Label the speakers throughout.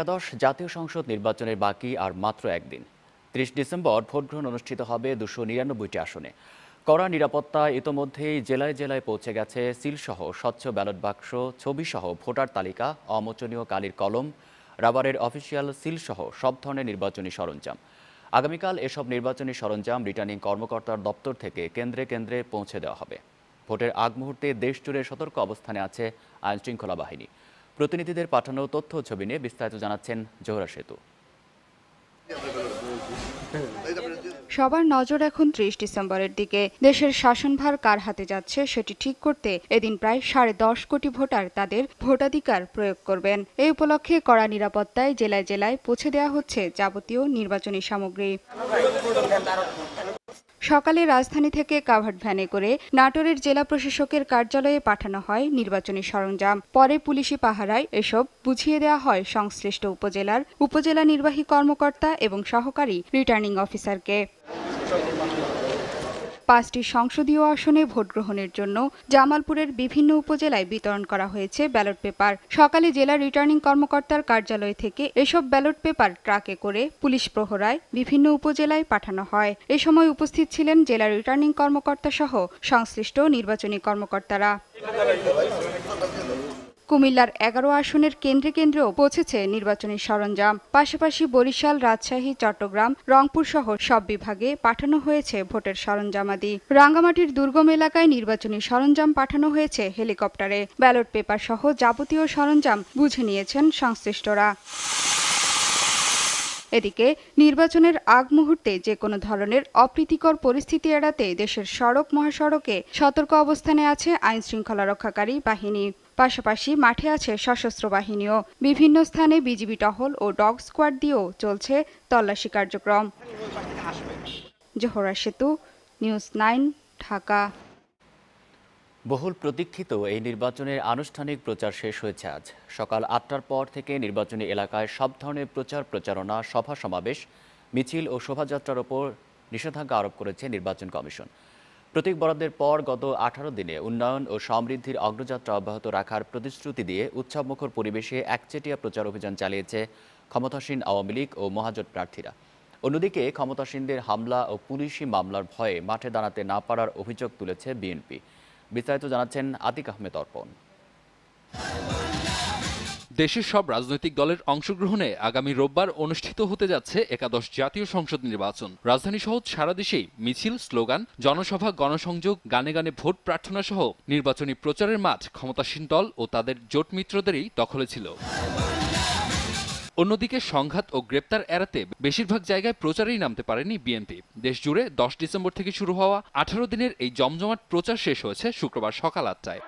Speaker 1: একাদশ জাতীয় সংসদ নির্বাচনের বাকি আর মাত্র একদিন ত্রিশ ডিসেম্বর ভোটগ্রহণ অনুষ্ঠিত হবে দুশো নিরানব্বইটি আসনে কড়া নিরাপত্তা ইতোমধ্যেই জেলায় জেলায় পৌঁছে গেছে সিলসহ স্বচ্ছ ব্যালট বাক্স ছবিসহ ভোটার তালিকা অমোচনীয় কালির কলম রাবারের অফিসিয়াল সিলসহ সব ধরনের নির্বাচনী সরঞ্জাম আগামীকাল এসব নির্বাচনী সরঞ্জাম রিটার্নিং কর্মকর্তার দপ্তর থেকে কেন্দ্রে কেন্দ্রে পৌঁছে দেওয়া হবে ভোটের আগ মুহূর্তে দেশজুড়ে সতর্ক অবস্থানে আছে আইনশৃঙ্খলা বাহিনী প্রতিনিধিদের পাঠানো তথ্য ছবি নিয়ে বিস্তারিত জানাচ্ছেন জোহরা সেতু
Speaker 2: সবার নজর এখন ত্রিশ ডিসেম্বরের দিকে দেশের শাসনভার কার হাতে যাচ্ছে সেটি ঠিক করতে এদিন প্রায় সাড়ে দশ কোটি ভোটার তাদের ভোটাধিকার প্রয়োগ করবেন এই উপলক্ষে কড়া নিরাপত্তায় জেলায় জেলায় পৌঁছে দেওয়া হচ্ছে যাবতীয় নির্বাচনী সামগ্রী সকালে রাজধানী থেকে কাভার্ড ভ্যানে করে নাটোরের জেলা প্রশাসকের কার্যালয়ে পাঠানো হয় নির্বাচনী সরঞ্জাম পরে পুলিশি পাহারায় এসব বুঝিয়ে দেওয়া হয় সংশ্লিষ্ট উপজেলার উপজেলা নির্বাহী কর্মকর্তা এবং সহকারী রিটার্নিং অফিসারকে পাঁচটি সংসদীয় আসনে ভোট গ্রহণের জন্য জামালপুরের বিভিন্ন উপজেলায় বিতরণ করা হয়েছে ব্যালট পেপার সকালে জেলা রিটার্নিং কর্মকর্তার কার্যালয় থেকে এসব ব্যালট পেপার ট্রাকে করে পুলিশ প্রহরায় বিভিন্ন উপজেলায় পাঠানো হয় এ সময় উপস্থিত ছিলেন জেলা রিটার্নিং কর্মকর্তা সহ সংশ্লিষ্ট নির্বাচনী কর্মকর্তারা কুমিল্লার এগারো আসনের কেন্দ্রে কেন্দ্রেও পৌঁছেছে নির্বাচনী সরঞ্জাম পাশাপাশি বরিশাল রাজশাহী চট্টগ্রাম রংপুর সহ সব বিভাগে পাঠানো হয়েছে ভোটের সরঞ্জামাদি রাঙ্গামাটির দুর্গম এলাকায় নির্বাচনী সরঞ্জাম পাঠানো হয়েছে হেলিকপ্টারে ব্যালট পেপার সহ যাবতীয় সরঞ্জাম বুঝে নিয়েছেন সংশ্লিষ্টরা এদিকে নির্বাচনের আগ মুহূর্তে যে কোনো ধরনের অপ্রীতিকর পরিস্থিতি এড়াতে দেশের সড়ক মহাসড়কে সতর্ক অবস্থানে আছে আইনশৃঙ্খলা রক্ষাকারী বাহিনী পাশাপাশি মাঠে আছে সশস্ত্র বাহিনীও বিভিন্ন স্থানে বিজিবি টহল ও ডগ স্কোয়াড দিয়েও চলছে তল্লাশি কার্যক্রম জহরা সেতু নিউজ নাইন ঢাকা
Speaker 1: বহুল প্রতীক্ষিত এই নির্বাচনের আনুষ্ঠানিক প্রচার শেষ হয়েছে আজ সকাল আটটার পর থেকে নির্বাচনী এলাকায় সব ধরনের প্রচার প্রচারণা সভা সমাবেশ মিছিল ও শোভাযাত্রার ওপর নিষেধাজ্ঞা আরোপ করেছে নির্বাচন কমিশন প্রতীক বরাদ্দের পর গত আঠারো দিনে উন্নয়ন ও সমৃদ্ধির অগ্রযাত্রা অব্যাহত রাখার প্রতিশ্রুতি দিয়ে উৎসবমুখর পরিবেশে একচেটিয়া প্রচার অভিযান চালিয়েছে ক্ষমতাসীন আওয়ামী লীগ ও মহাজোট প্রার্থীরা অন্যদিকে ক্ষমতাসীনদের হামলা ও পুলিশি মামলার ভয়ে মাঠে দাঁড়াতে না পারার অভিযোগ তুলেছে বিএনপি বিস্তারিত জানাচ্ছেন আতিক আহমেদ অর্পণ দেশের সব রাজনৈতিক দলের অংশগ্রহণে আগামী রোববার অনুষ্ঠিত হতে যাচ্ছে একাদশ জাতীয় সংসদ নির্বাচন রাজধানী সহ সারা দেশেই মিছিল স্লোগান জনসভা গণসংযোগ গানে গানে ভোট প্রার্থনা সহ নির্বাচনী প্রচারের মাঠ ক্ষমতাসীন দল ও তাদের জোট মিত্রদেরই দখলে ছিল অন্যদিকে সংঘাত ও গ্রেপ্তার এড়াতে বেশিরভাগ জায়গায় প্রচারেই নামতে পারেনি বিএনপি দেশজুড়ে দশ ডিসেম্বর থেকে শুরু হওয়া আঠারো দিনের এই জমজমাট প্রচার শেষ হয়েছে শুক্রবার সকাল আটটায়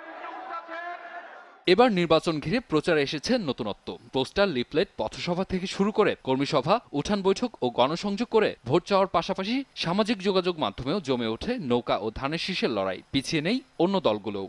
Speaker 1: এবার নির্বাচন ঘিরে প্রচারে এসেছে নতুনত্ব পোস্টার লিফলেট পথসভা থেকে শুরু করে কর্মীসভা উঠান বৈঠক ও গণসংযোগ করে ভোট চাওয়ার পাশাপাশি সামাজিক যোগাযোগ মাধ্যমেও জমে ওঠে নৌকা ও ধানের শীষের লড়াই পিছিয়ে নেই অন্য দলগুলোও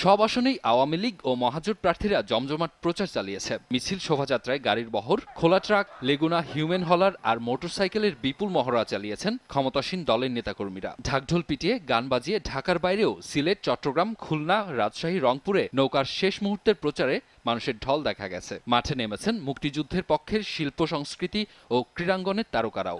Speaker 1: সব আসনেই আওয়ামী লীগ ও মহাজোট প্রার্থীরা জমজমাট প্রচার চালিয়েছে মিছিল শোভাযাত্রায় গাড়ির বহর খোলা ট্রাক লেগুনা হিউম্যান হলার আর মোটরসাইকেলের বিপুল মহড়া চালিয়েছেন ক্ষমতাসীন দলের নেতাকর্মীরা ঢাকঢোল পিটিয়ে গান বাজিয়ে ঢাকার বাইরেও সিলেট চট্টগ্রাম খুলনা রাজশাহী রংপুরে নৌকার শেষ মুহূর্তের প্রচারে মানুষের ঢল দেখা গেছে মাঠে নেমেছেন মুক্তিযুদ্ধের পক্ষের শিল্প সংস্কৃতি ও ক্রীড়াঙ্গনের তারকারাও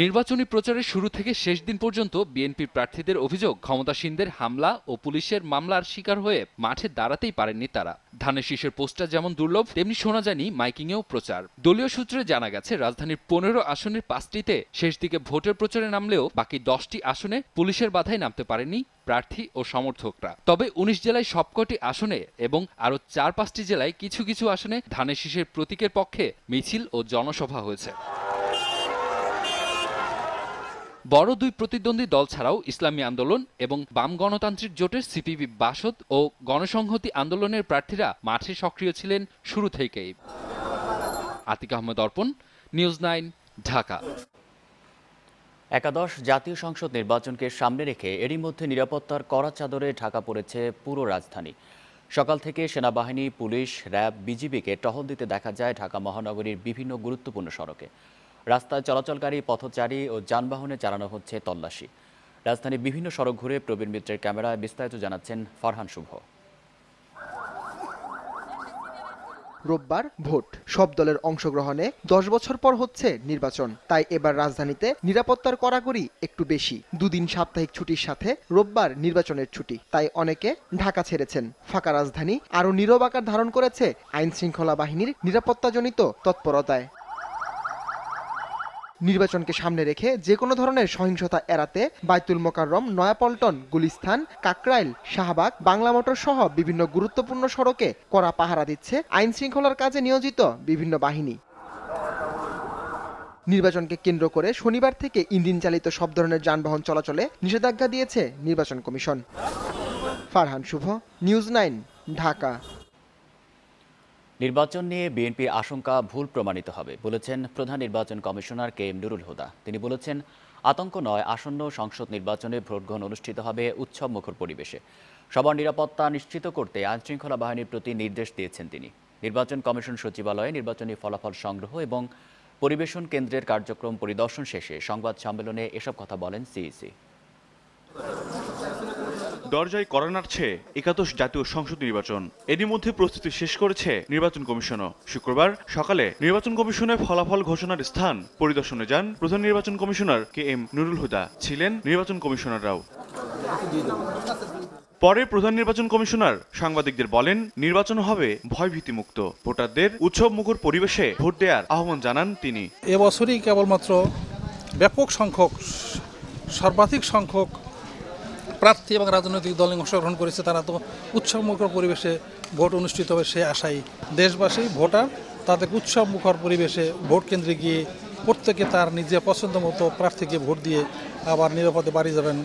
Speaker 1: নির্বাচনী প্রচারের শুরু থেকে শেষ দিন পর্যন্ত বিএনপির প্রার্থীদের অভিযোগ ক্ষমতাসীনদের হামলা ও পুলিশের মামলার শিকার হয়ে মাঠে দাঁড়াতেই পারেননি তারা ধানের শীষের পোস্টার যেমন দুর্লভ তেমনি শোনা যায়নি মাইকিংয়েও প্রচার দলীয় সূত্রে জানা গেছে রাজধানীর পনেরো আসনের পাঁচটিতে শেষ দিকে ভোটের প্রচারে নামলেও বাকি দশটি আসনে পুলিশের বাধায় নামতে পারেনি প্রার্থী ও সমর্থকরা তবে উনিশ জেলায় সবকটি আসনে এবং আরও চার পাঁচটি জেলায় কিছু কিছু আসনে ধানের শীষের প্রতীকের পক্ষে মিছিল ও জনসভা হয়েছে বড় দুই প্রতিদ্বন্দ্বী দল ছাড়াও ইসলামী আন্দোলন এবং বাম গণতান্ত্রিক জোটের সিপিবি বাসদ ও গণসংহতি আন্দোলনের প্রার্থীরা মাঠে সক্রিয় ছিলেন শুরু থেকেই আতিক আহমদ অর্পণ নিউজ নাইন ঢাকা একাদশ জাতীয় সংসদ নির্বাচনকে সামনে রেখে এরই মধ্যে নিরাপত্তার কড়া চাদরে ঢাকা পড়েছে পুরো রাজধানী সকাল থেকে সেনাবাহিনী পুলিশ র্যাব বিজিবিকে টহল দিতে দেখা যায় ঢাকা মহানগরীর বিভিন্ন গুরুত্বপূর্ণ সড়কে রাস্তায় চলাচলকারী পথচারী ও যানবাহনে চালানো হচ্ছে তল্লাশি রাজধানীর বিভিন্ন সড়ক ঘুরে প্রবীণ মিত্রের ক্যামেরায় বিস্তারিত জানাচ্ছেন ফারহান শুভ রোববার ভোট সব দলের অংশগ্রহণে দশ বছর পর হচ্ছে নির্বাচন তাই এবার রাজধানীতে নিরাপত্তার কড়াকড়ি একটু বেশি দুদিন সাপ্তাহিক ছুটির সাথে রোববার নির্বাচনের ছুটি তাই অনেকে ঢাকা ছেড়েছেন ফাঁকা রাজধানী আরও নীরব আকার ধারণ করেছে আইন শৃঙ্খলা বাহিনীর নিরাপত্তাজনিত তৎপরতায় নির্বাচনকে সামনে রেখে যে কোনো ধরনের সহিংসতা এড়াতে বাইতুল মোকাররম নয়াপল্টন গুলিস্থান কাকরাইল শাহবাগ বাংলা মোটর সহ বিভিন্ন গুরুত্বপূর্ণ সড়কে কড়া পাহারা দিচ্ছে আইন শৃঙ্খলার কাজে নিয়োজিত বিভিন্ন বাহিনী নির্বাচনকে কেন্দ্র করে শনিবার থেকে ইঞ্জিন চালিত সব ধরনের যানবাহন চলাচলে নিষেধাজ্ঞা দিয়েছে নির্বাচন commission Farhan Shuvo news nine Dhaka নির্বাচন নিয়ে বিএনপির আশঙ্কা ভুল প্রমাণিত হবে বলেছেন প্রধান নির্বাচন commissioner K M Nurul Huda তিনি বলেছেন আতঙ্ক নয় আসন্ন সংসদ নির্বাচনে ভোটগ্রহণ অনুষ্ঠিত হবে উৎসব মুখর পরিবেশে সবার নিরাপত্তা নিশ্চিত করতে আইনশৃঙ্খলা বাহিনীর প্রতি নির্দেশ দিয়েছেন তিনি নির্বাচন কমিশন সচিবালয়ে নির্বাচনী ফলাফল সংগ্রহ এবং পরিবেশন কেন্দ্রের কার্যক্রম পরিদর্শন শেষে সংবাদ সম্মেলনে এসব কথা বলেন সিইসি দরজায় করা নাড়ছে একাদশ জাতীয় সংসদ নির্বাচন এরই মধ্যে প্রস্তুতি শেষ করেছে নির্বাচন কমিশনও শুক্রবার সকালে নির্বাচন কমিশনের ফলাফল ঘোষণার স্থান পরিদর্শনে যান প্রধান নির্বাচন commissioner K M Nurul Huda ছিলেন নির্বাচন কমিশনাররাও পরে প্রধান নির্বাচন কমিশনার সাংবাদিকদের বলেন নির্বাচন হবে ভয়ভীতিমুক্ত ভোটারদের উৎসব মুখর পরিবেশে ভোট দেওয়ার আহ্বান জানান তিনি
Speaker 3: এবছরই কেবলমাত্র ব্যাপক সংখ্যক সর্বাধিক সংখ্যক প্রার্থী এবং রাজনৈতিক দলে অংশগ্রহণ করেছে তারা তো উৎসবমুখর পরিবেশে ভোট অনুষ্ঠিত হবে সে আশাই দেশবাসী ভোটার তাদের উৎসবমুখর পরিবেশে ভোট কেন্দ্রে গিয়ে প্রত্যেকে তার নিজে পছন্দ মতো প্রার্থীকে ভোট দিয়ে আবার নিরাপদে বাড়ি যাবেন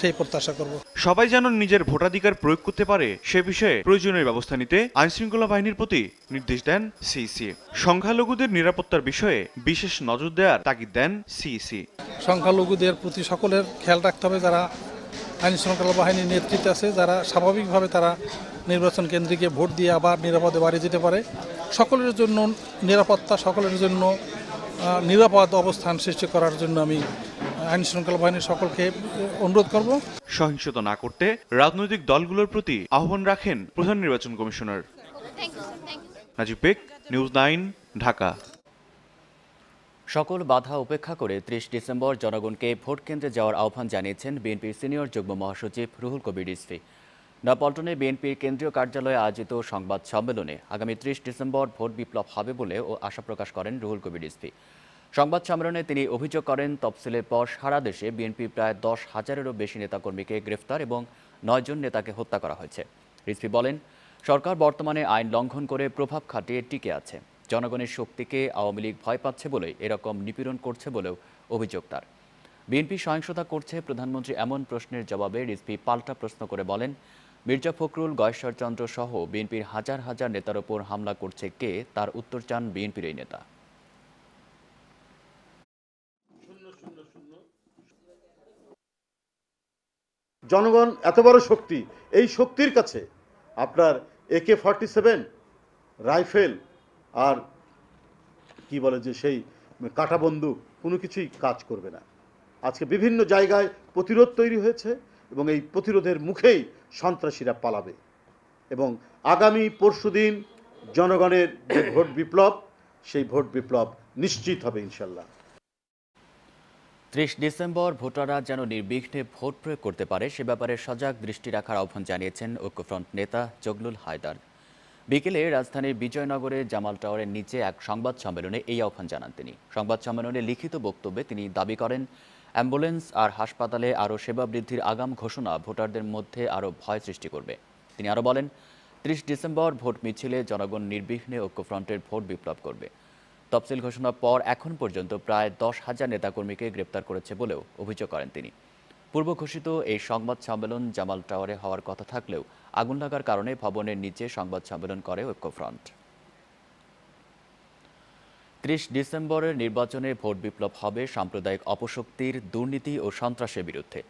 Speaker 3: সেই প্রত্যাশা করব
Speaker 1: সবাই যেন নিজের ভোটাধিকার প্রয়োগ করতে পারে সে বিষয়ে প্রয়োজনীয় ব্যবস্থা নিতে আইনশৃঙ্খলা বাহিনীর প্রতি নির্দেশ দেন সিইসি সংখ্যালঘুদের নিরাপত্তার বিষয়ে বিশেষ নজর দেওয়ার তাগিদ দেন সিইসি
Speaker 4: সংখ্যালঘুদের প্রতি সকলের খেয়াল রাখতে হবে যারা আইন শৃঙ্খলা বাহিনীর নেতৃত্বে আছে যারা স্বাভাবিকভাবে তারা নির্বাচন কেন্দ্রে ভোট দিয়ে আবার নিরাপদে বাড়ি যেতে পারে সকলের জন্য নিরাপত্তা সকলের জন্য নিরাপদ অবস্থান সৃষ্টি করার জন্য আমি আইন শৃঙ্খলা বাহিনীর সকলকে অনুরোধ করব
Speaker 1: সহিংসতা না করতে রাজনৈতিক দলগুলোর প্রতি আহ্বান রাখেন প্রধান নির্বাচন commissioner Najib news nine Dhaka সকল বাধা উপেক্ষা করে ত্রিশ ডিসেম্বর জনগণকে ভোট কেন্দ্রে যাওয়ার আহ্বান জানিয়েছেন বিএনপির সিনিয়র যুগ্ম মহাসচিব রুহুল কবির ইসফি নয়াপল্টনে বিএনপির কেন্দ্রীয় কার্যালয়ে আয়োজিত সংবাদ সম্মেলনে আগামী ত্রিশ ডিসেম্বর ভোট বিপ্লব হবে বলে ও আশা প্রকাশ করেন রুহুল কবির ইসফি সংবাদ সম্মেলনে তিনি অভিযোগ করেন তফসিলের পর সারা দেশে বিএনপি প্রায় দশ হাজারেরও বেশি নেতাকর্মীকে গ্রেফতার এবং নয়জন নেতাকে হত্যা করা হয়েছে রিসফি বলেন সরকার বর্তমানে আইন লঙ্ঘন করে প্রভাব খাটিয়ে টিকে আছে জনগণের শক্তিকে আওয়ামী লীগ ভয় পাচ্ছে বলে এরকম নিপীড়ন করছে বলেও অভিযোগ তার বিএনপি সহিংসতা করছে প্রধানমন্ত্রী এমন প্রশ্নের জবাবে রিজভি পাল্টা প্রশ্ন করে বলেন মির্জা ফখরুল গয়েশ্বরচন্দ্র সহ বিএনপির হাজার হাজার নেতার ওপর হামলা করছে কে তার উত্তর চান বিএনপির এই নেতা
Speaker 5: জনগণ এত বড় শক্তি এই শক্তির কাছে আপনার একে ফর্টি সেভেন রাইফেল আর কি বলে যে সেই কাটা বন্দুক কোনো কিছুই কাজ করবে না আজকে বিভিন্ন জায়গায় প্রতিরোধ তৈরি হয়েছে এবং এই প্রতিরোধের মুখেই সন্ত্রাসীরা পালাবে এবং আগামী পরশুদিন জনগণের যে ভোট বিপ্লব সেই ভোট বিপ্লব নিশ্চিত হবে ইনশাল্লাহ
Speaker 1: ত্রিশ ডিসেম্বর ভোটাররা যেন নির্বিঘ্নে ভোট প্রয়োগ করতে পারে সে ব্যাপারে সজাগ দৃষ্টি রাখার আহ্বান জানিয়েছেন ঐক্যফ্রন্ট নেতা জগলুল হায়দার বিকেলে রাজধানীর বিজয়নগরের জামাল টাওয়ারের নিচে এক সংবাদ সম্মেলনে এই আহ্বান জানান তিনি সংবাদ সম্মেলনে লিখিত বক্তব্যে তিনি দাবি করেন অ্যাম্বুলেন্স আর হাসপাতালে আরও সেবা বৃদ্ধির আগাম ঘোষণা ভোটারদের মধ্যে আরও ভয় সৃষ্টি করবে তিনি আরও বলেন ত্রিশ ডিসেম্বর ভোট মিছিলে জনগণ নির্বিঘ্নে ঐক্যফ্রন্টের ভোট বিপ্লব করবে তফসিল ঘোষণার পর এখন পর্যন্ত প্রায় দশ হাজার নেতাকর্মীকে গ্রেপ্তার করেছে বলেও অভিযোগ করেন তিনি পূর্ব ঘোষিত এই সংবাদ সম্মেলন জামাল টাওয়ারে হওয়ার কথা থাকলেও আগুন লাগার কারণে ভবনের নিচে সংবাদ সম্মেলন করে ঐক্যফ্রন্ট ত্রিশ ডিসেম্বরের নির্বাচনে ভোট বিপ্লব হবে সাম্প্রদায়িক অপশক্তির দুর্নীতি ও সন্ত্রাসের বিরুদ্ধে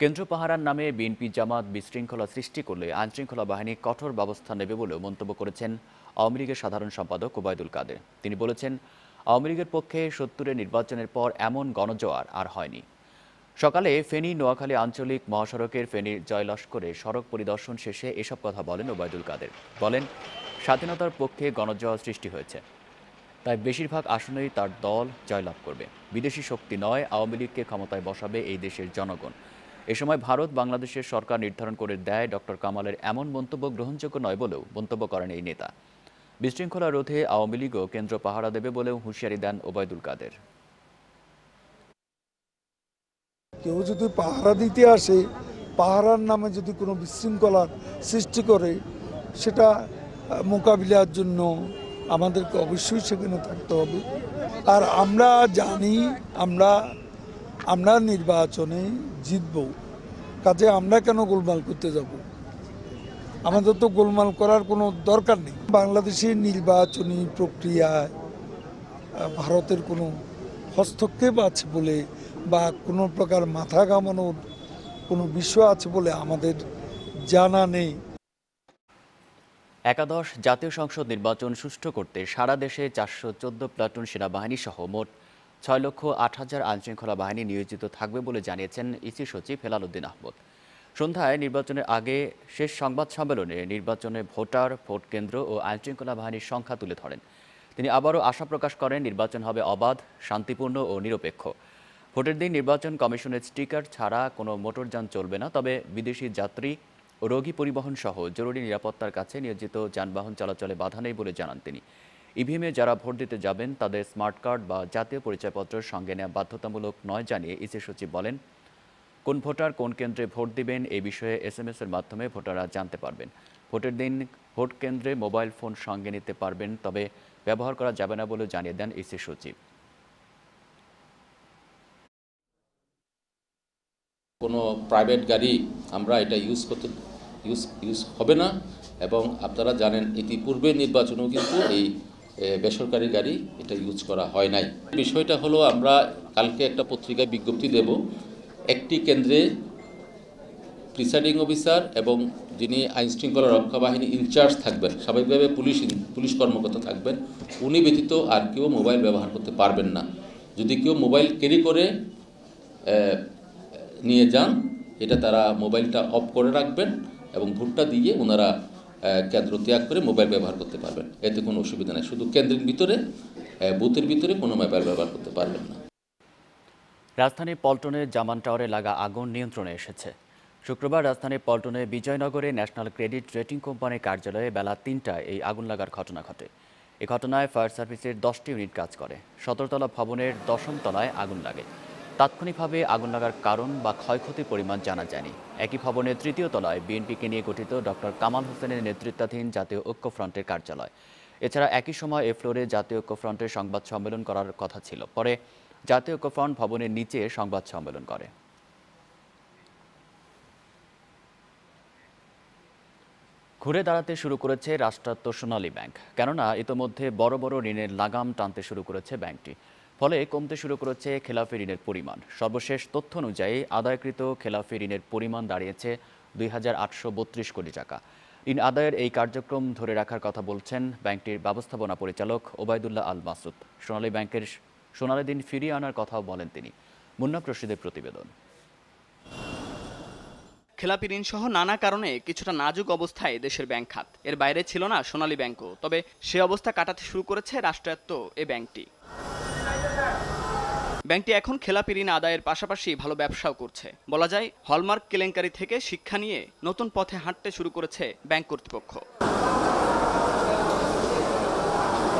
Speaker 1: কেন্দ্র পাহারার নামে বিএনপি জামাত বিশৃঙ্খলা সৃষ্টি করলে আইনশৃঙ্খলা বাহিনী কঠোর ব্যবস্থা নেবে বলেও মন্তব্য করেছেন আওয়ামী লীগের সাধারণ সম্পাদক ওবায়দুল কাদের তিনি বলেছেন আওয়ামী লীগের পক্ষে সত্তরের নির্বাচনের পর এমন গণজোয়ার আর হয়নি সকালে ফেনী নোয়াখালী আঞ্চলিক মহাসড়কের ফেনীর জয়লস্করে সড়ক পরিদর্শন শেষে এসব কথা বলেন ওবায়দুল কাদের বলেন স্বাধীনতার পক্ষে গণজয় সৃষ্টি হয়েছে তাই বেশিরভাগ আসনেই তার দল জয়লাভ করবে বিদেশি শক্তি নয় আওয়ামী লীগকে ক্ষমতায় বসাবে এই দেশের জনগণ এ সময় ভারত বাংলাদেশের সরকার নির্ধারণ করে দেয় ডক্টর কামালের এমন মন্তব্য গ্রহণযোগ্য নয় বলেও মন্তব্য করেন এই নেতা বিশৃঙ্খলা রোধে আওয়ামী লীগও কেন্দ্র পাহারা দেবে বলেও হুঁশিয়ারি দেন ওবায়দুল কাদের
Speaker 6: কেউ যদি পাহারা দিতে আসে পাহারার নামে যদি কোনো বিশৃঙ্খলার সৃষ্টি করে সেটা মোকাবিলার জন্য আমাদেরকে অবশ্যই সেখানে থাকতে হবে আর আমরা জানি আমরা আমরা নির্বাচনে জিতব কাজে আমরা কেন গোলমাল করতে যাব আমাদের তো গোলমাল করার কোনো দরকার নেই বাংলাদেশের নির্বাচনী প্রক্রিয়ায় ভারতের কোনো হস্তক্ষেপ আছে বলে বা কোনো প্রকার মাথা ঘামানোর কোনো বিষয় আছে বলে আমাদের জানা নেই
Speaker 1: একাদশ জাতীয় সংসদ নির্বাচন সুষ্ঠু করতে সারা দেশে চারশো চোদ্দ প্লাটুন সেনাবাহিনী সহ মোট ছয় লক্ষ আট হাজার আইনশৃঙ্খলা বাহিনী নিয়োজিত থাকবে বলে জানিয়েছেন ইসি সচিব হেলাল উদ্দিন আহমদ সন্ধ্যায় নির্বাচনের আগে শেষ সংবাদ সম্মেলনে নির্বাচনে ভোটার ভোট কেন্দ্র ও আইনশৃঙ্খলা বাহিনীর সংখ্যা তুলে ধরেন তিনি আবারও আশা প্রকাশ করেন নির্বাচন হবে অবাধ শান্তিপূর্ণ ও নিরপেক্ষ ভোটের দিন নির্বাচন কমিশনের স্টিকার ছাড়া কোনো মোটরযান চলবে না তবে বিদেশি যাত্রী রোগী পরিবহন সহ জরুরি নিরাপত্তার কাছে নিয়োজিত যানবাহন চলাচলে বাধা নেই বলে জানান তিনি ইভিএমে যারা ভোট দিতে যাবেন তাদের স্মার্ট কার্ড বা জাতীয় পরিচয়পত্র সঙ্গে নেওয়া বাধ্যতামূলক নয় জানিয়ে ইসি সচিব বলেন কোন ভোটার কোন কেন্দ্রে ভোট দিবেন এ বিষয়ে এস এম এর মাধ্যমে ভোটাররা জানতে পারবেন ভোটের দিন ভোট কেন্দ্রে মোবাইল ফোন সঙ্গে নিতে পারবেন তবে ব্যবহার করা যাবে না বলে জানিয়ে দেন ইসি সচিব
Speaker 7: কোনো প্রাইভেট গাড়ি আমরা এটা ইউজ করতে ইউজ ইউজ হবে না এবং আপনারা জানেন ইতিপূর্বে নির্বাচনেও কিন্তু এই বেসরকারি গাড়ি এটা ইউজ করা হয় নাই বিষয়টা হলো আমরা কালকে একটা পত্রিকায় বিজ্ঞপ্তি দেব একটি কেন্দ্রে প্রিসাইডিং অফিসার এবং যিনি আইনশৃঙ্খলা রক্ষা বাহিনী ইনচার্জ থাকবেন স্বাভাবিকভাবে পুলিশ পুলিশ কর্মকর্তা থাকবেন উনি ব্যতীত আর কেউ মোবাইল ব্যবহার করতে পারবেন না যদি কেউ মোবাইল ক্যারি করে নিয়ে যান এটা তারা মোবাইলটা অফ করে রাখবেন এবং ভোটটা দিয়ে ওনারা কেন্দ্র ত্যাগ করে মোবাইল ব্যবহার করতে পারবেন এতে কোনো অসুবিধা নেই শুধু কেন্দ্রের ভিতরে বুথের ভিতরে কোনো মোবাইল ব্যবহার করতে পারবেন না
Speaker 1: রাজধানীর পল্টনের জামান টাওয়ারে লাগা আগুন নিয়ন্ত্রণে এসেছে শুক্রবার রাজধানীর পল্টনে বিজয়নগরে ন্যাশনাল ক্রেডিট রেটিং কোম্পানির কার্যালয়ে বেলা তিনটায় এই আগুন লাগার ঘটনা ঘটে এ ঘটনায় ফায়ার সার্ভিসের দশটি ইউনিট কাজ করে সতেরতলা ভবনের দশম তলায় আগুন লাগে তাৎক্ষণিকভাবে আগুন লাগার কারণ বা ক্ষয়ক্ষতির পরিমাণ জানা যায়নি একই ভবনের তৃতীয় তলায় বিএনপিকে নিয়ে গঠিত ডক্টর কামাল হোসেনের নেতৃত্বাধীন জাতীয় ঐক্য ফ্রন্টের কার্যালয় এছাড়া একই সময় এ ফ্লোরে জাতীয় ঐক্য ফ্রন্টের সংবাদ সম্মেলন করার কথা ছিল পরে জাতীয় ঐক্য ফ্রন্ট ভবনের নিচে সংবাদ সম্মেলন করে ঘুরে দাঁড়াতে শুরু করেছে রাষ্ট্রায়ত্ত সোনালী ব্যাংক কেননা ইতোমধ্যে বড় বড় ঋণের লাগাম টানতে শুরু করেছে ব্যাংকটি ফলে কমতে শুরু করেছে খেলাফি ঋণের পরিমাণ সর্বশেষ তথ্য অনুযায়ী আদায়কৃত খেলাফি ঋণের পরিমাণ দাঁড়িয়েছে দুই কোটি টাকা ঋণ আদায়ের এই কার্যক্রম ধরে রাখার কথা বলছেন ব্যাংকটির ব্যবস্থাপনা পরিচালক ওবায়দুল্লাহ আল মাসুদ সোনালী ব্যাংকের সোনালী দিন ফিরিয়ে আনার কথাও বলেন তিনি মুন্না প্রসিদের প্রতিবেদন
Speaker 8: খেলাপি ঋণ সহ নানা কারণে কিছুটা নাজুক অবস্থায় দেশের ব্যাংক খাত এর বাইরে ছিল না সোনালী ব্যাংকও তবে সে অবস্থা কাটাতে শুরু করেছে রাষ্ট্রায়ত্ত এ ব্যাংকটি ব্যাংকটি এখন খেলাপি ঋণ আদায়ের পাশাপাশি ভালো ব্যবসাও করছে বলা যায় হলমার্ক কেলেঙ্কারি থেকে শিক্ষা নিয়ে নতুন পথে হাঁটতে শুরু করেছে ব্যাংক কর্তৃপক্ষ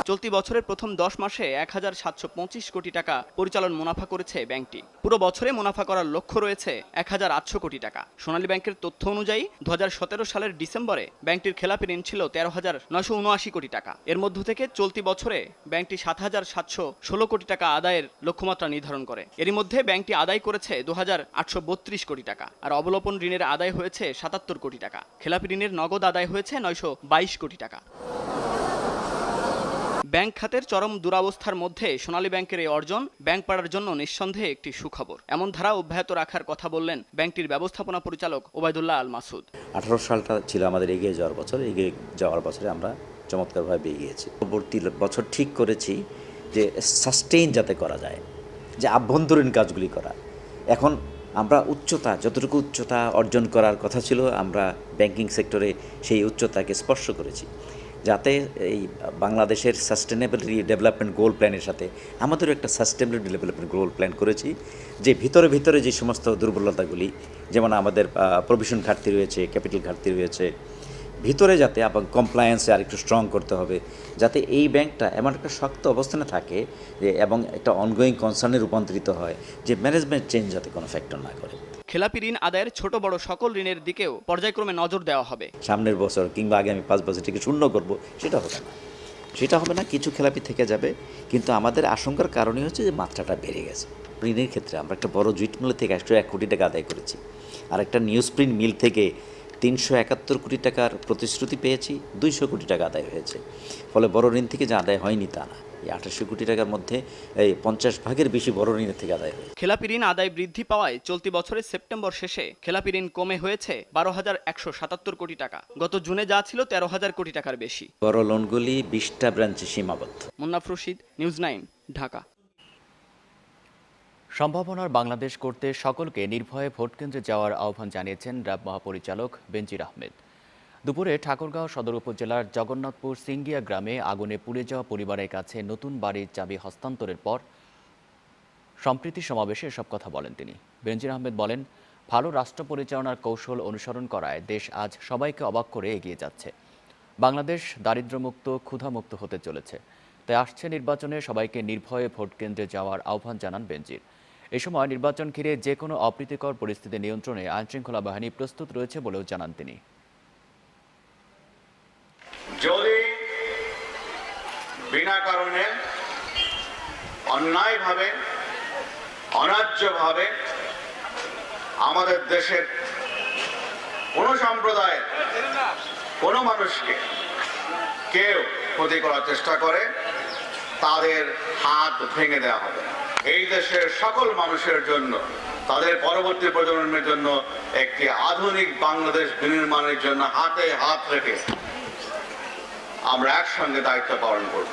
Speaker 8: চলতি বছরের প্রথম দশ মাসে এক হাজার সাতশো পঁচিশ কোটি টাকা পরিচালন মুনাফা করেছে ব্যাংকটি পুরো বছরে মুনাফা করার লক্ষ্য রয়েছে এক হাজার আটশো কোটি টাকা সোনালী ব্যাংকের তথ্য অনুযায়ী দু সালের ডিসেম্বরে ব্যাংকটির খেলাপি ঋণ ছিল তেরো হাজার নয়শো উনআশি কোটি টাকা এর মধ্য থেকে চলতি বছরে ব্যাংকটি সাত হাজার সাতশো ষোলো কোটি টাকা আদায়ের লক্ষ্যমাত্রা নির্ধারণ করে এরই মধ্যে ব্যাংকটি আদায় করেছে দু হাজার আটশো বত্রিশ কোটি টাকা আর অবলোপন ঋণের আদায় হয়েছে সাতাত্তর কোটি টাকা খেলাপি ঋণের নগদ আদায় হয়েছে নয়শো বাইশ কোটি টাকা ব্যাংক খাতের চরম দুরাবস্থার মধ্যে সোনালী ব্যাংকের এই অর্জন ব্যাংক পাড়ার জন্য নিঃসন্দেহে একটি সুখবর এমন ধারা অব্যাহত রাখার কথা বললেন ব্যাংকটির ব্যবস্থাপনা পরিচালক ওবায়দুল্লাহ আল মাসুদ
Speaker 9: আঠারো সালটা ছিল আমাদের এগিয়ে যাওয়ার বছর এগিয়ে যাওয়ার বছরে আমরা চমৎকারভাবে এগিয়েছি পরবর্তী বছর ঠিক করেছি যে সাস্টেইন যাতে করা যায় যে আভ্যন্তরীণ কাজগুলি করা এখন আমরা উচ্চতা যতটুকু উচ্চতা অর্জন করার কথা ছিল আমরা ব্যাংকিং সেক্টরে সেই উচ্চতাকে স্পর্শ করেছি যাতে এই বাংলাদেশের সাস্টেনেবল ডেভেলপমেন্ট গোল প্ল্যানের সাথে আমাদেরও একটা সাস্টেনেবল ডেভেলপমেন্ট গোল প্ল্যান করেছি যে ভিতরে ভিতরে যে সমস্ত দুর্বলতাগুলি যেমন আমাদের প্রভিশন ঘাটতি রয়েছে ক্যাপিটাল ঘাটতি রয়েছে ভিতরে যাতে আবার কমপ্লায়েন্সে আর একটু স্ট্রং করতে হবে যাতে এই ব্যাংকটা এমন একটা শক্ত অবস্থানে থাকে যে এবং একটা অনগোয়িং কনসার্নে রূপান্তরিত হয় যে ম্যানেজমেন্ট চেঞ্জ যাতে কোনো ফ্যাক্টর না করে
Speaker 8: খেলাপি ঋণ আদায়ের ছোট বড় সকল ঋণের দিকেও পর্যায়ক্রমে নজর দেওয়া হবে
Speaker 9: সামনের বছর কিংবা আগে আমি পাঁচ বছর থেকে শূন্য করব সেটা হবে না সেটা হবে না কিছু খেলাপি থেকে যাবে কিন্তু আমাদের আশঙ্কার কারণই হচ্ছে যে মাত্রাটা বেড়ে গেছে ঋণের ক্ষেত্রে আমরা একটা বড় জুইট মিল থেকে একশো এক কোটি টাকা আদায় করেছি আর একটা নিউজ প্রিন্ট মিল থেকে তিনশো একাত্তর কোটি টাকার প্রতিশ্রুতি পেয়েছি দুইশো কোটি টাকা আদায় হয়েছে ফলে বড় ঋণ থেকে যা আদায় হয়নি তা না এই আঠাশো কোটি টাকার মধ্যে এই পঞ্চাশ ভাগের বেশি বড় ঋণের থেকে আদায় হয়েছে
Speaker 8: খেলাপি ঋণ আদায় বৃদ্ধি পাওয়ায় চলতি বছরের সেপ্টেম্বর শেষে খেলাপি ঋণ কমে হয়েছে বারো হাজার একশো সাতাত্তর কোটি টাকা গত জুনে যা ছিল তেরো হাজার কোটি টাকার বেশি
Speaker 1: বড় লোনগুলি বিশটা ব্রাঞ্চে সীমাবদ্ধ
Speaker 8: মুন্নাফ রশিদ নিউজ নাইন ঢাকা
Speaker 1: সম্ভাবনার বাংলাদেশ করতে সকলকে নির্ভয়ে ভোটকেন্দ্রে যাওয়ার আহ্বান জানিয়েছেন র্যাব মহাপরিচালক বেঞ্জির আহমেদ দুপুরে ঠাকুরগাঁও সদর উপজেলার জগন্নাথপুর সিঙ্গিয়া গ্রামে আগুনে পুড়ে যাওয়া পরিবারের কাছে নতুন বাড়ির চাবি হস্তান্তরের পর সম্প্রীতি সমাবেশে এসব কথা বলেন তিনি বেঞ্জির আহমেদ বলেন ভালো রাষ্ট্র পরিচালনার কৌশল অনুসরণ করায় দেশ আজ সবাইকে অবাক করে এগিয়ে যাচ্ছে বাংলাদেশ দারিদ্র্যমুক্ত ক্ষুধামুক্ত হতে চলেছে তাই আসছে নির্বাচনে সবাইকে নির্ভয়ে ভোটকেন্দ্রে যাওয়ার আহ্বান জানান বেঞ্জির এ সময় নির্বাচন ঘিরে যে কোনো অপ্রীতিকর পরিস্থিতি নিয়ন্ত্রণে আইনশৃঙ্খলা বাহিনী প্রস্তুত রয়েছে বলেও জানান তিনি
Speaker 10: যদি বিনা কারণে অন্যায়ভাবে অন্যায্যভাবে আমাদের দেশের কোনো সম্প্রদায়ের কোনো মানুষকে কেউ ক্ষতি করার চেষ্টা করে তাদের হাত ভেঙে দেওয়া হবে এই দেশের সকল মানুষের জন্য তাদের পরবর্তী প্রজন্মের জন্য একটি আধুনিক বাংলাদেশ বিনির্মাণের জন্য হাতে হাত রেখে আমরা একসঙ্গে দায়িত্ব পালন করব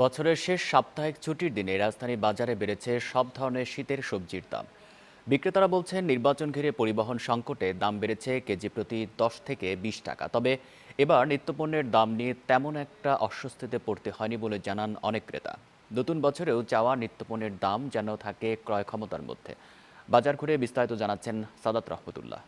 Speaker 1: বছরের শেষ সাপ্তাহিক ছুটির দিনে রাজধানী বাজারে বেড়েছে সব ধরনের শীতের সবজির দাম বিক্রেতারা বলছেন নির্বাচন ঘিরে পরিবহন সংকটে দাম বেড়েছে কেজি প্রতি দশ থেকে বিশ টাকা তবে এবার নিত্যপণ্যের দাম নিয়ে তেমন একটা অস্বস্তিতে পড়তে হয়নি বলে জানান অনেক ক্রেতা নতুন বছরেও চাওয়া নিত্যপণের দাম যেন থাকে ক্রয় ক্ষমতার মধ্যে বাজার ঘুরে বিস্তারিত জানাচ্ছেন সাদাত রহমতুল্লাহ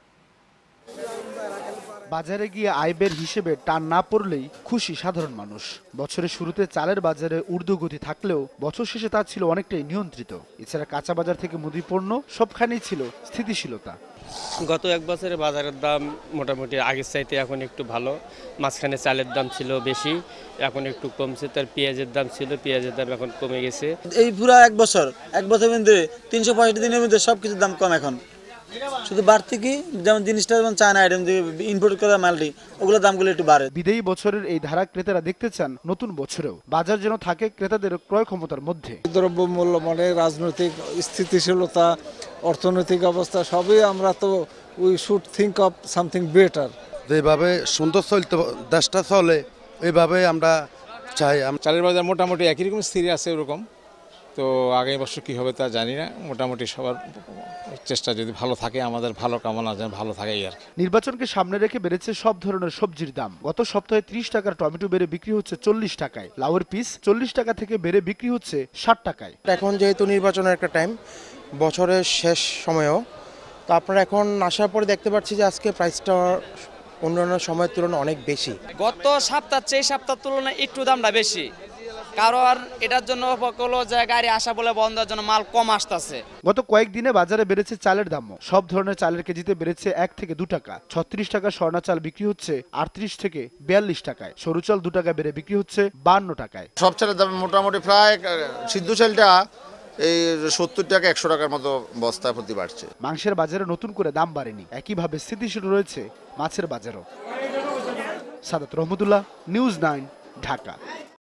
Speaker 11: বাজারে গিয়ে আইবের হিসেবে টান না পড়লেই খুশি সাধারণ মানুষ বছরের শুরুতে চালের বাজারে ঊর্ধ্বগতি থাকলেও বছর শেষে তা ছিল অনেকটাই নিয়ন্ত্রিত এছাড়া কাঁচা বাজার থেকে মুদিপণ্য সবখানেই ছিল স্থিতিশীলতা
Speaker 12: গত এক বছরে বাজারের দাম মোটামুটি আগের চাইতে এখন একটু ভালো মাঝখানে চালের দাম ছিল বেশি এখন একটু কমছে তার পেঁয়াজের দাম ছিল পেঁয়াজের দাম এখন কমে গেছে
Speaker 13: এই পুরো এক বছর এক বছর মধ্যে তিনশো পঁয়ষট্টি দিনের মধ্যে সব কিছুর দাম কম এখন শুধু বাড়তি কি যেমন জিনিসটা যেমন চায়না আইটেম ইম্পোর্ট করা মালটি ওগুলোর দামগুলো একটু বাড়ে
Speaker 11: বিদেয়ী বছরের এই ধারা ক্রেতারা দেখতে চান নতুন বছরেও বাজার যেন থাকে ক্রেতাদের ক্রয় ক্ষমতার মধ্যে
Speaker 14: দ্রব্য মূল্য মানে রাজনৈতিক স্থিতিশীলতা অর্থনৈতিক অবস্থা সবই আমরা তো we should think of something better
Speaker 15: যেভাবে সুন্দর চলতে দেশটা চলে এইভাবে আমরা চাই
Speaker 16: চালের বাজার মোটামুটি একই রকম স্থির আছে ওরকম তো আগামী বছর কী হবে তা জানি না মোটামুটি সবার চেষ্টা যদি ভালো থাকে আমাদের ভালো কামনা যেন ভালো থাকে আর
Speaker 11: নির্বাচনকে সামনে রেখে বেড়েছে সব ধরনের সবজির দাম গত সপ্তাহে ৩০ টাকার টমেটো বেড়ে বিক্রি হচ্ছে চল্লিশ টাকায় লাউয়ের পিস চল্লিশ টাকা থেকে বেড়ে বিক্রি হচ্ছে ষাট টাকায়
Speaker 17: এখন যেহেতু নির্বাচনের একটা টাইম বছরের শেষ সময়েও তো আপনারা এখন আসার পরে দেখতে পাচ্ছি যে আজকে প্রাইসটা অন্যান্য সময়ের তুলনায় অনেক বেশি
Speaker 18: গত সপ্তাহ চেয়ে সপ্তাহ তুলনায় একটু দামটা বেশি কারণ এটার জন্য কোনো গাড়ি আসা বলে বন্ধের জন্য মাল কম আসতেছে
Speaker 11: গত কয়েকদিনে বাজারে বেড়েছে চালের দাম সব ধরনের চালের কেজিতে বেড়েছে এক থেকে দু টাকা ছত্রিশ টাকা স্বর্ণা চাল বিক্রি হচ্ছে আটত্রিশ থেকে বিয়াল্লিশ টাকায় সরু চাল দু টাকা বেড়ে বিক্রি হচ্ছে বান্ন টাকায়
Speaker 19: সব চালের দাম মোটামুটি প্রায় সিদ্ধ চালটা এই সত্তর টাকা একশো টাকার মতো বস্তা প্রতি বাড়ছে
Speaker 11: মাংসের বাজারে নতুন করে দাম বাড়েনি একইভাবে স্থিতিশীল রয়েছে মাছের বাজারও
Speaker 1: সাদাত রহমতুল্লাহ নিউজ নাইন ঢাকা